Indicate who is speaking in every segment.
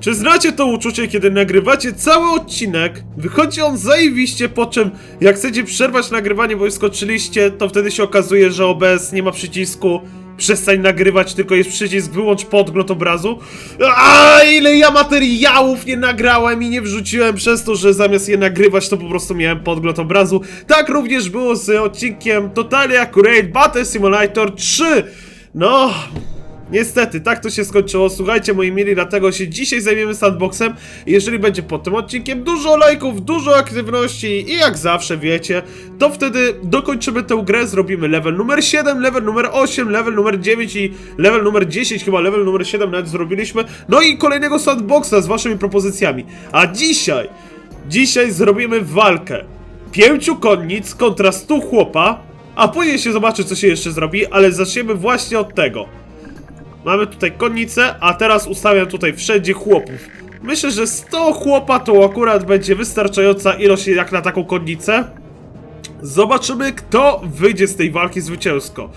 Speaker 1: Czy znacie to uczucie, kiedy nagrywacie cały odcinek, wychodzi on zajebiście, po czym jak chcecie przerwać nagrywanie, bo już skończyliście, to wtedy się okazuje, że OBS nie ma przycisku przestań nagrywać, tylko jest przycisk wyłącz podgląd obrazu. A ile ja materiałów nie nagrałem i nie wrzuciłem przez to, że zamiast je nagrywać, to po prostu miałem podgląd obrazu. Tak również było z odcinkiem Totally Accurate Battle Simulator 3. No, Niestety, tak to się skończyło. Słuchajcie, moi mili, dlatego się dzisiaj zajmiemy sandboxem. Jeżeli będzie pod tym odcinkiem dużo lajków, dużo aktywności i jak zawsze wiecie, to wtedy dokończymy tę grę, zrobimy level numer 7, level numer 8, level numer 9 i level numer 10, chyba level numer 7 nawet zrobiliśmy. No i kolejnego sandboxa z waszymi propozycjami. A dzisiaj, dzisiaj zrobimy walkę. Pięciu konnic kontra 100 chłopa, a później się zobaczy co się jeszcze zrobi, ale zaczniemy właśnie od tego. Mamy tutaj konnicę, a teraz ustawiam tutaj wszędzie chłopów. Myślę, że 100 chłopa to akurat będzie wystarczająca ilość jak na taką konnicę. Zobaczymy, kto wyjdzie z tej walki zwycięsko.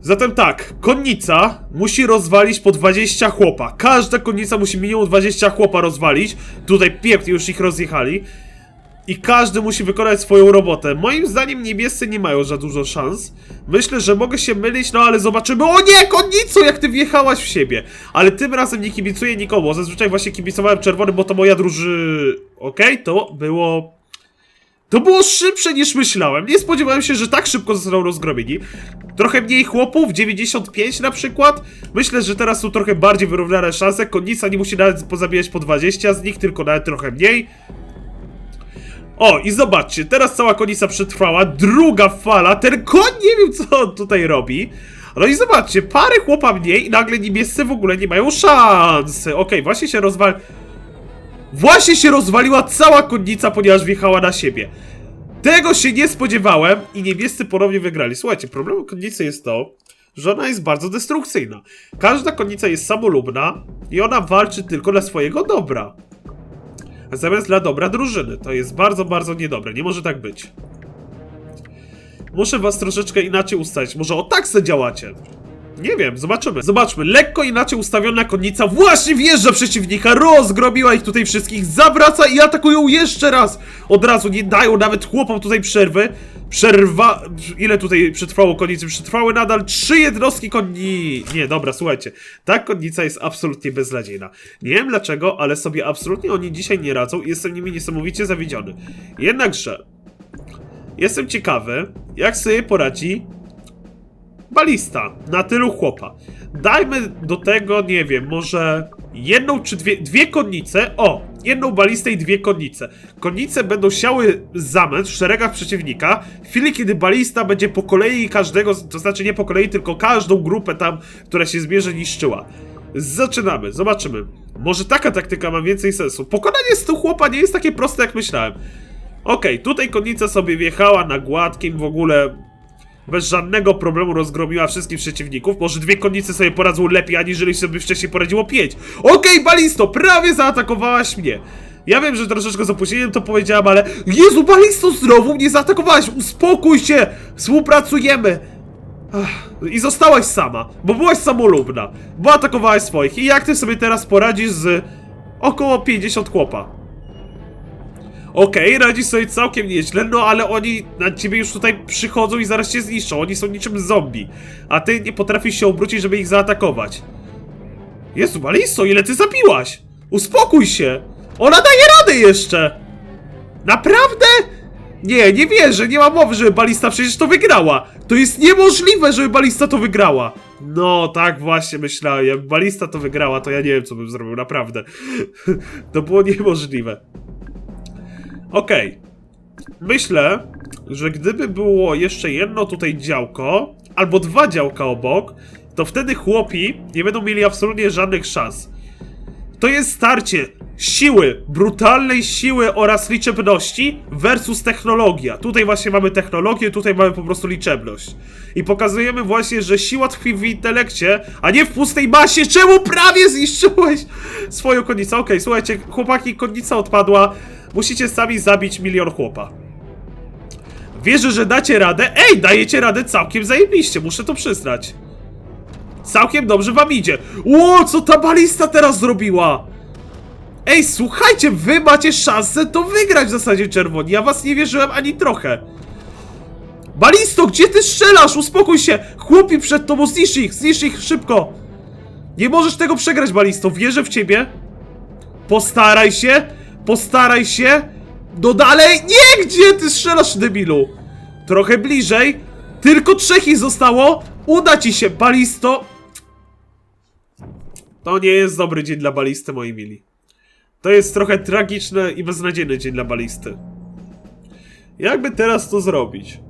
Speaker 1: Zatem tak, konnica musi rozwalić po 20 chłopa. Każda konnica musi minimum 20 chłopa rozwalić. Tutaj pięknie już ich rozjechali. I każdy musi wykonać swoją robotę. Moim zdaniem niebiescy nie mają za dużo szans. Myślę, że mogę się mylić, no ale zobaczymy. O nie, konnico, jak ty wjechałaś w siebie. Ale tym razem nie kibicuję nikomu. Zazwyczaj właśnie kibicowałem czerwonym, bo to moja druży... Okej, to było... To było szybsze niż myślałem. Nie spodziewałem się, że tak szybko zostaną rozgromieni. Trochę mniej chłopów, 95 na przykład. Myślę, że teraz są trochę bardziej wyrównane szanse. Konnica nie musi nawet pozabijać po 20 z nich, tylko nawet trochę mniej. O, i zobaczcie, teraz cała konica przetrwała, druga fala, ten koń nie wiem co on tutaj robi. No i zobaczcie, parę chłopa mniej i nagle niebiescy w ogóle nie mają szansy. Okej, właśnie się rozwal... Właśnie się rozwaliła cała konnica, ponieważ wjechała na siebie. Tego się nie spodziewałem i niebiescy ponownie wygrali. Słuchajcie, problemem konnicy jest to, że ona jest bardzo destrukcyjna. Każda konnica jest samolubna i ona walczy tylko dla swojego dobra zamiast dla dobra drużyny. To jest bardzo, bardzo niedobre. Nie może tak być. Muszę was troszeczkę inaczej ustawić. Może o tak se działacie. Nie wiem, zobaczymy. Zobaczmy, lekko inaczej ustawiona konnica właśnie wjeżdża przeciwnika, rozgrobiła ich tutaj wszystkich, zawraca i atakują jeszcze raz. Od razu nie dają nawet chłopom tutaj przerwy. Przerwa... Ile tutaj przetrwało konnicy? Przetrwały nadal trzy jednostki konni... Nie, dobra, słuchajcie. Ta konnica jest absolutnie beznadziejna. Nie wiem dlaczego, ale sobie absolutnie oni dzisiaj nie radzą i jestem nimi niesamowicie zawiedziony. Jednakże... Jestem ciekawy, jak sobie poradzi balista na tylu chłopa. Dajmy do tego, nie wiem, może jedną czy dwie, dwie konnice. O, jedną balistę i dwie konnice. Konnice będą siały zamęt w szeregach przeciwnika. W chwili, kiedy balista będzie po kolei każdego, to znaczy nie po kolei, tylko każdą grupę tam, która się zbierze, niszczyła. Zaczynamy, zobaczymy. Może taka taktyka ma więcej sensu. Pokonanie stu chłopa nie jest takie proste, jak myślałem. Okej, tutaj konnica sobie wjechała na gładkim w ogóle bez żadnego problemu rozgromiła wszystkich przeciwników. Może dwie konnice sobie poradzą lepiej, aniżeli sobie wcześniej poradziło pięć. Okej, Balisto, prawie zaatakowałaś mnie. Ja wiem, że troszeczkę z opóźnieniem to powiedziałam, ale... Jezu, Balisto, znowu mnie zaatakowałaś! Uspokój się! Współpracujemy! Ach, I zostałaś sama, bo byłaś samolubna, bo atakowałaś swoich. I jak ty sobie teraz poradzisz z około 50 chłopa? Okej, radzi sobie całkiem nieźle, no ale oni na ciebie już tutaj przychodzą i zaraz cię zniszczą. Oni są niczym zombie. A ty nie potrafisz się obrócić, żeby ich zaatakować. Jezu, Balisto, ile ty zabiłaś? Uspokój się! Ona daje radę jeszcze! Naprawdę? Nie, nie wierzę, nie ma mowy, żeby Balista przecież to wygrała! To jest niemożliwe, żeby Balista to wygrała! No, tak właśnie myślałem, jak Balista to wygrała, to ja nie wiem, co bym zrobił, naprawdę. to było niemożliwe. Okej. Myślę, że gdyby było jeszcze jedno tutaj działko, albo dwa działka obok, to wtedy chłopi nie będą mieli absolutnie żadnych szans. To jest starcie siły, brutalnej siły oraz liczebności versus technologia. Tutaj właśnie mamy technologię, tutaj mamy po prostu liczebność. I pokazujemy właśnie, że siła tkwi w intelekcie, a nie w pustej masie. Czemu prawie zniszczyłeś swoją konnicę? Okej, słuchajcie, chłopaki, konnica odpadła. Musicie sami zabić milion chłopa. Wierzę, że dacie radę. Ej, dajecie radę całkiem zajebiście, muszę to przyznać. Całkiem dobrze wam idzie. Ło, co ta balista teraz zrobiła? Ej, słuchajcie, wy macie szansę to wygrać w zasadzie czerwoni. Ja was nie wierzyłem ani trochę. Balisto, gdzie ty strzelasz? Uspokój się! Chłopi przed tobą, zniszcz ich, zniszcz ich szybko! Nie możesz tego przegrać, Balisto, wierzę w ciebie. Postaraj się, postaraj się. No dalej, nie, gdzie ty strzelasz, debilu? Trochę bliżej. Tylko trzech ich zostało. Uda ci się, Balisto. To nie jest dobry dzień dla Balisty, moi mili. To jest trochę tragiczny i beznadziejny dzień dla Balisty. Jakby teraz to zrobić?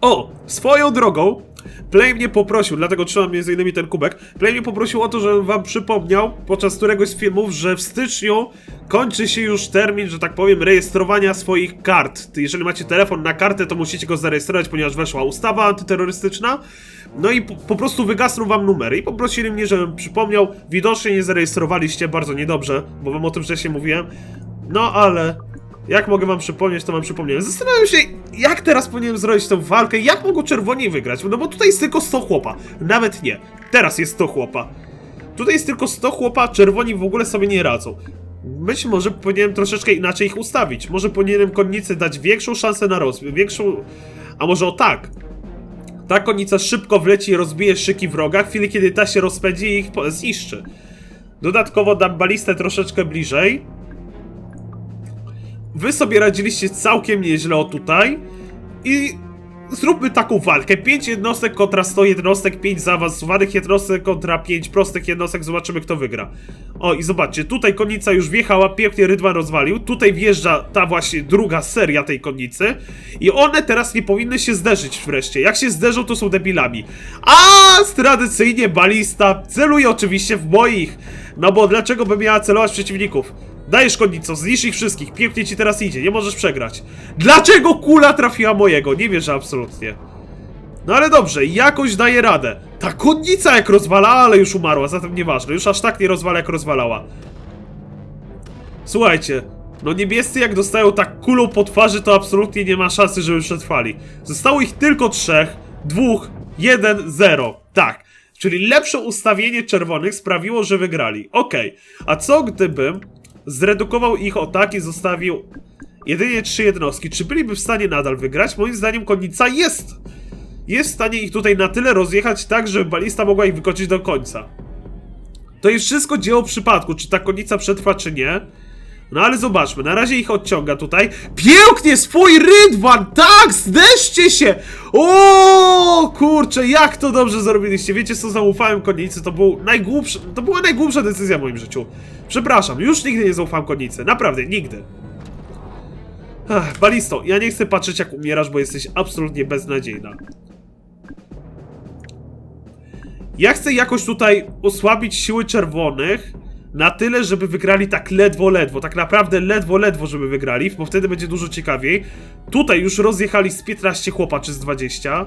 Speaker 1: O! Swoją drogą, Play mnie poprosił, dlatego trzymam między innymi ten kubek. Play mnie poprosił o to, żebym wam przypomniał podczas któregoś z filmów, że w styczniu kończy się już termin, że tak powiem, rejestrowania swoich kart. Jeżeli macie telefon na kartę, to musicie go zarejestrować, ponieważ weszła ustawa antyterrorystyczna. No i po, po prostu wygasną wam numery. I poprosili mnie, żebym przypomniał. Widocznie nie zarejestrowaliście, bardzo niedobrze, bo wam o tym wcześniej mówiłem. No ale jak mogę wam przypomnieć, to wam przypomniałem. Zastanawiam się, jak teraz powinienem zrobić tę walkę, jak mogą czerwoni wygrać, no bo tutaj jest tylko 100 chłopa. Nawet nie. Teraz jest 100 chłopa. Tutaj jest tylko 100 chłopa, czerwoni w ogóle sobie nie radzą. Być może powinienem troszeczkę inaczej ich ustawić. Może powinienem konnicy dać większą szansę na rozwój, większą... A może o tak. Ta konnica szybko wleci i rozbije szyki wroga, w chwili kiedy ta się rozpędzi i ich zniszczy. Dodatkowo dam balistę troszeczkę bliżej. Wy sobie radziliście całkiem nieźle o tutaj i zróbmy taką walkę. 5 jednostek kontra 100 jednostek, 5 zaawansowanych jednostek kontra 5 prostych jednostek, zobaczymy kto wygra. O i zobaczcie, tutaj konnica już wjechała, pięknie Rydwan rozwalił, tutaj wjeżdża ta właśnie druga seria tej konnicy i one teraz nie powinny się zderzyć wreszcie. Jak się zderzą, to są debilami. A tradycyjnie balista celuje oczywiście w moich, no bo dlaczego by miała celować przeciwników? Dajesz konnico, zniszcz ich wszystkich, pięknie ci teraz idzie, nie możesz przegrać. Dlaczego kula trafiła mojego? Nie wierzę absolutnie. No ale dobrze, jakoś daje radę. Ta konnica jak rozwala, ale już umarła, zatem nieważne, już aż tak nie rozwala jak rozwalała. Słuchajcie, no niebiescy jak dostają tak kulą po twarzy, to absolutnie nie ma szansy, żeby przetrwali. Zostało ich tylko trzech, dwóch, jeden, zero. Tak. Czyli lepsze ustawienie czerwonych sprawiło, że wygrali. Okej, a co gdybym zredukował ich o tak i zostawił jedynie trzy jednostki? Czy byliby w stanie nadal wygrać? Moim zdaniem konnica jest jest w stanie ich tutaj na tyle rozjechać tak, żeby balista mogła ich wykończyć do końca. To jest wszystko dzieło przypadku, czy ta konica przetrwa, czy nie. No ale zobaczmy, na razie ich odciąga tutaj. Pięknie, swój rydwan! Tak, zdeszcie się! O, kurczę, jak to dobrze zrobiliście. Wiecie co, zaufałem konicy, to był najgłupszy, to była najgłupsza decyzja w moim życiu. Przepraszam, już nigdy nie zaufałem konicy, naprawdę, nigdy. Ach, Balisto, ja nie chcę patrzeć jak umierasz, bo jesteś absolutnie beznadziejna. Ja chcę jakoś tutaj osłabić siły czerwonych na tyle, żeby wygrali tak ledwo, ledwo. Tak naprawdę ledwo, ledwo, żeby wygrali, bo wtedy będzie dużo ciekawiej. Tutaj już rozjechali z 15 chłopa, czy z 20.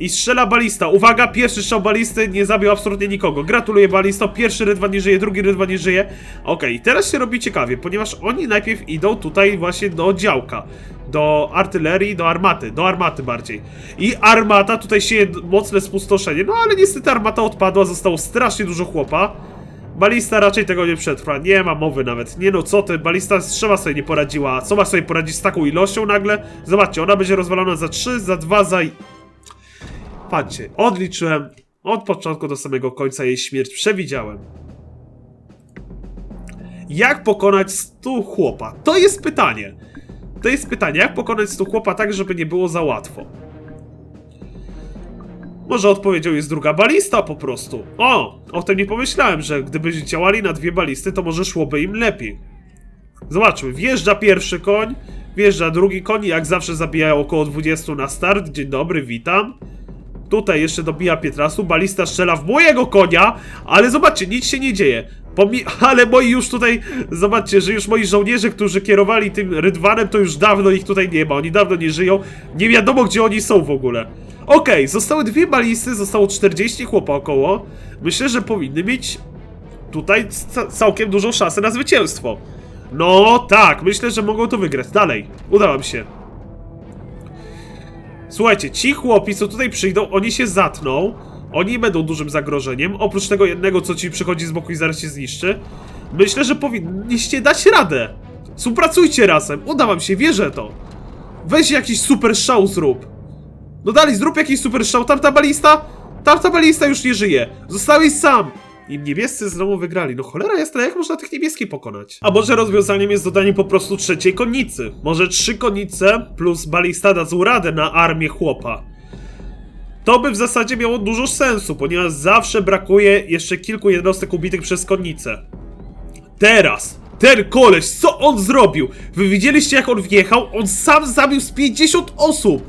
Speaker 1: I strzela balista. Uwaga, pierwszy strzał balisty nie zabił absolutnie nikogo. Gratuluję balisto. Pierwszy rydwa nie żyje, drugi rydwa nie żyje. Okej, teraz się robi ciekawie, ponieważ oni najpierw idą tutaj właśnie do działka. Do artylerii, do armaty. Do armaty bardziej. I armata, tutaj się mocne spustoszenie. No ale niestety armata odpadła, zostało strasznie dużo chłopa. Balista raczej tego nie przetrwa, nie ma mowy nawet. Nie no, co ty, balista z trzema sobie nie poradziła. Co ma sobie poradzić z taką ilością nagle? Zobaczcie, ona będzie rozwalona za 3, za 2, za... Patrzcie, odliczyłem od początku do samego końca jej śmierć, przewidziałem. Jak pokonać 100 chłopa? To jest pytanie. To jest pytanie, jak pokonać 100 chłopa tak, żeby nie było za łatwo? Może odpowiedzią jest druga balista po prostu. O, o tym nie pomyślałem, że gdyby działali na dwie balisty, to może szłoby im lepiej. Zobaczmy, wjeżdża pierwszy koń, wjeżdża drugi koń, jak zawsze zabijają około 20 na start. Dzień dobry, witam. Tutaj jeszcze dobija Pietrasu, balista strzela w mojego konia, ale zobaczcie, nic się nie dzieje. Pomi ale moi już tutaj, zobaczcie, że już moi żołnierze, którzy kierowali tym rydwanem, to już dawno ich tutaj nie ma, oni dawno nie żyją, nie wiadomo gdzie oni są w ogóle. Okej, zostały dwie balisty, zostało 40 chłopa około. Myślę, że powinny mieć tutaj ca całkiem dużą szansę na zwycięstwo. No tak, myślę, że mogą to wygrać. Dalej, udało mi się. Słuchajcie, ci chłopi, co tutaj przyjdą, oni się zatną. Oni będą dużym zagrożeniem, oprócz tego jednego, co ci przychodzi z boku i zaraz cię zniszczy. Myślę, że powinniście dać radę. Współpracujcie razem, uda wam się, wierzę to. Weź jakiś super szał zrób. No dalej, zrób jakiś super szał. Tamta balista? Tamta balista już nie żyje. Zostałeś sam. I niebiescy znowu wygrali. No cholera jasna, jak można tych niebieskich pokonać? A może rozwiązaniem jest dodanie po prostu trzeciej konnicy? Może trzy konnice plus balista dadzą radę na armię chłopa. To by w zasadzie miało dużo sensu, ponieważ zawsze brakuje jeszcze kilku jednostek ubitych przez konnicę. Teraz! Ten koleś, co on zrobił? Wy widzieliście jak on wjechał? On sam zabił z 50 osób!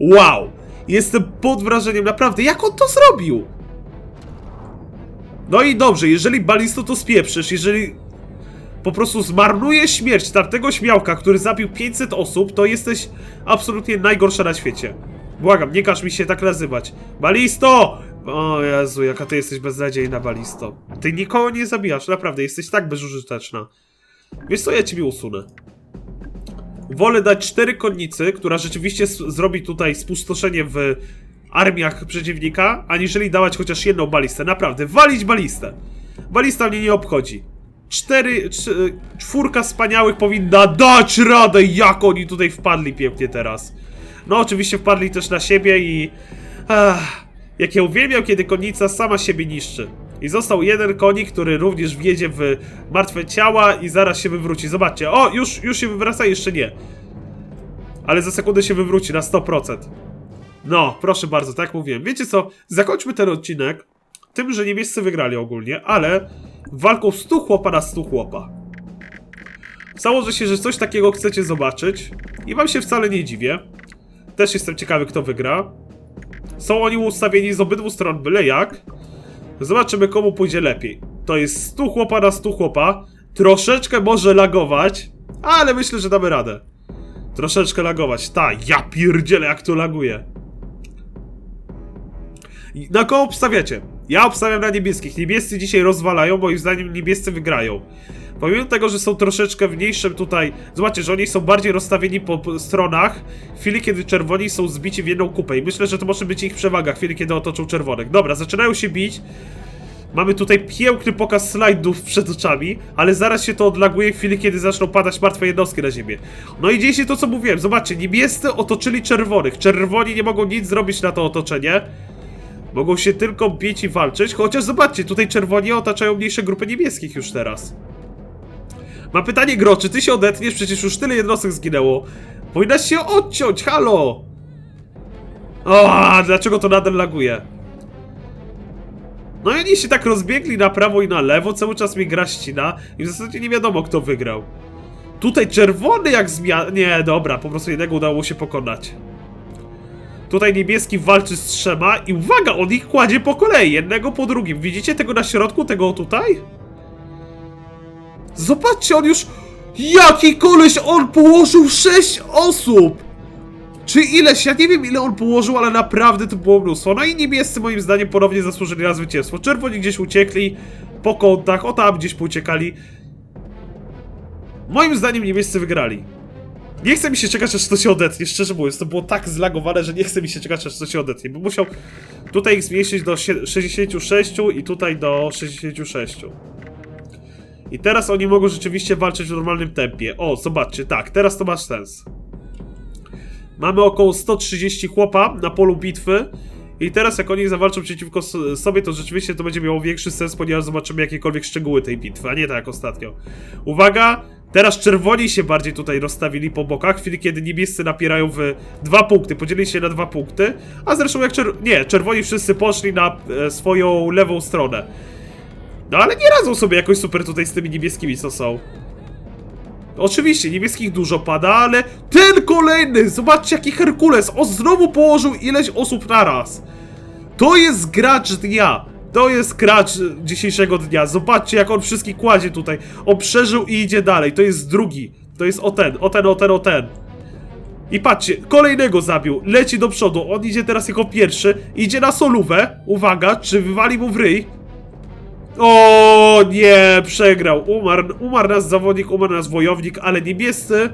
Speaker 1: Wow! Jestem pod wrażeniem, naprawdę, jak on to zrobił? No i dobrze, jeżeli balisto to spieprzysz, jeżeli po prostu zmarnuje śmierć tamtego śmiałka, który zabił 500 osób, to jesteś absolutnie najgorsza na świecie. Błagam, nie każ mi się tak nazywać. Balisto! O Jezu, jaka ty jesteś beznadziejna, Balisto. Ty nikogo nie zabijasz, naprawdę, jesteś tak bezużyteczna. Wiesz co, ja ciebie usunę. Wolę dać cztery konnicy, która rzeczywiście zrobi tutaj spustoszenie w armiach przeciwnika, aniżeli dawać chociaż jedną balistę. Naprawdę, walić balistę. Balista mnie nie obchodzi. Cztery, cz- czwórka wspaniałych powinna dać radę, jak oni tutaj wpadli pięknie teraz. No, oczywiście wpadli też na siebie i... Ach, jak ja uwielbiam, kiedy konnica sama siebie niszczy. I został jeden konik, który również wjedzie w martwe ciała i zaraz się wywróci. Zobaczcie, o, już, już się wywraca, jeszcze nie. Ale za sekundę się wywróci na 100%. No, proszę bardzo, tak jak mówiłem. Wiecie co, zakończmy ten odcinek tym, że niebiescy wygrali ogólnie, ale walką 100 chłopa na 100 chłopa. Założę się, że coś takiego chcecie zobaczyć i wam się wcale nie dziwię. Też jestem ciekawy, kto wygra. Są oni ustawieni z obydwu stron, byle jak. Zobaczymy, komu pójdzie lepiej. To jest 100 chłopa na 100 chłopa. Troszeczkę może lagować, ale myślę, że damy radę. Troszeczkę lagować. Ta, ja pierdzielę, jak to laguje. Na kogo obstawiacie? Ja obstawiam na niebieskich. Niebiescy dzisiaj rozwalają, moim zdaniem niebiescy wygrają. Pomimo tego, że są troszeczkę w mniejszym tutaj... Zobaczcie, że oni są bardziej rozstawieni po po stronach w chwili, kiedy czerwoni są zbici w jedną kupę. I myślę, że to może być ich przewaga w chwili, kiedy otoczą czerwonych. Dobra, zaczynają się bić. Mamy tutaj piękny pokaz slajdów przed oczami, ale zaraz się to odlaguje w chwili, kiedy zaczną padać martwe jednostki na ziemię. No i dzieje się to, co mówiłem. Zobaczcie, niebiescy otoczyli czerwonych. Czerwoni nie mogą nic zrobić na to otoczenie. Mogą się tylko bić i walczyć, chociaż zobaczcie, tutaj czerwoni otaczają mniejsze grupy niebieskich już teraz. Mam pytanie, Gro, czy ty się odetniesz? Przecież już tyle jednostek zginęło. Powinnaś się odciąć, halo! O, dlaczego to nadal laguje? No i oni się tak rozbiegli na prawo i na lewo, cały czas mi gra ścina i w zasadzie nie wiadomo kto wygrał. Tutaj czerwony jak zmian... Nie, dobra, po prostu jednego udało się pokonać. Tutaj niebieski walczy z trzema i uwaga, on ich kładzie po kolei, jednego po drugim. Widzicie tego na środku, tego tutaj? Zobaczcie, on już... Jaki koleś, on położył 6 osób! Czy ileś, ja nie wiem ile on położył, ale naprawdę to było mnóstwo. No i niebiescy moim zdaniem ponownie zasłużyli na zwycięstwo. Czerwoni gdzieś uciekli po kątach, o tam gdzieś pouciekali. Moim zdaniem niebiescy wygrali. Nie chce mi się czekać, aż to się odetnie, szczerze mówiąc. To było tak zlagowane, że nie chce mi się czekać, aż to się odetnie. Bo musiał tutaj ich zmniejszyć do sie- 66 i tutaj do 66. I teraz oni mogą rzeczywiście walczyć w normalnym tempie. O, zobaczcie, tak, teraz to ma sens. Mamy około 130 chłopa na polu bitwy. I teraz jak oni zawalczą przeciwko sobie, to rzeczywiście to będzie miało większy sens, ponieważ zobaczymy jakiekolwiek szczegóły tej bitwy, a nie tak jak ostatnio. Uwaga! Teraz czerwoni się bardziej tutaj rozstawili po bokach, w chwili kiedy niebiescy napierają w dwa punkty, podzielili się na dwa punkty, a zresztą jak czer... nie, czerwoni wszyscy poszli na e, swoją lewą stronę. No ale nie radzą sobie jakoś super tutaj z tymi niebieskimi, co są. Oczywiście, niebieskich dużo pada, ale ten kolejny! Zobaczcie jaki Herkules! O, znowu położył ileś osób naraz! To jest gracz dnia! To jest gracz dzisiejszego dnia. Zobaczcie jak on wszystkich kładzie tutaj. On przeżył i idzie dalej. To jest drugi. To jest o ten, o ten, o ten, o ten. I patrzcie, kolejnego zabił. Leci do przodu. On idzie teraz jako pierwszy. Idzie na solówę. Uwaga, czy wywali mu w ryj? O nie, przegrał. Umarł, umarł nas zawodnik, umarł nas wojownik, ale niebiescy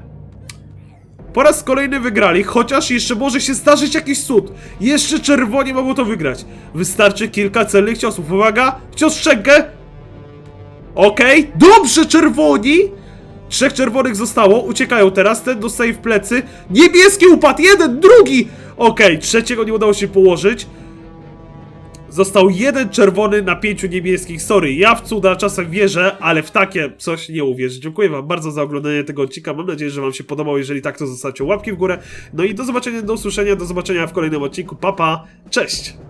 Speaker 1: Po raz kolejny wygrali, chociaż jeszcze może się zdarzyć jakiś cud. Jeszcze czerwoni mogą to wygrać. Wystarczy kilka celnych ciosów. Uwaga, cios szczękę. Okej, dobrze czerwoni. Trzech czerwonych zostało, uciekają teraz, ten dostaje w plecy. Niebieski upadł, jeden, drugi! Okej, trzeciego nie udało się położyć. Został jeden czerwony na pięciu niebieskich. Sorry, ja w cuda czasem wierzę, ale w takie coś nie uwierzę. Dziękuję wam bardzo za oglądanie tego odcinka. Mam nadzieję, że wam się podobał. Jeżeli tak, to zostawcie łapki w górę. No i do zobaczenia, do usłyszenia, do zobaczenia w kolejnym odcinku. Papa, pa. cześć!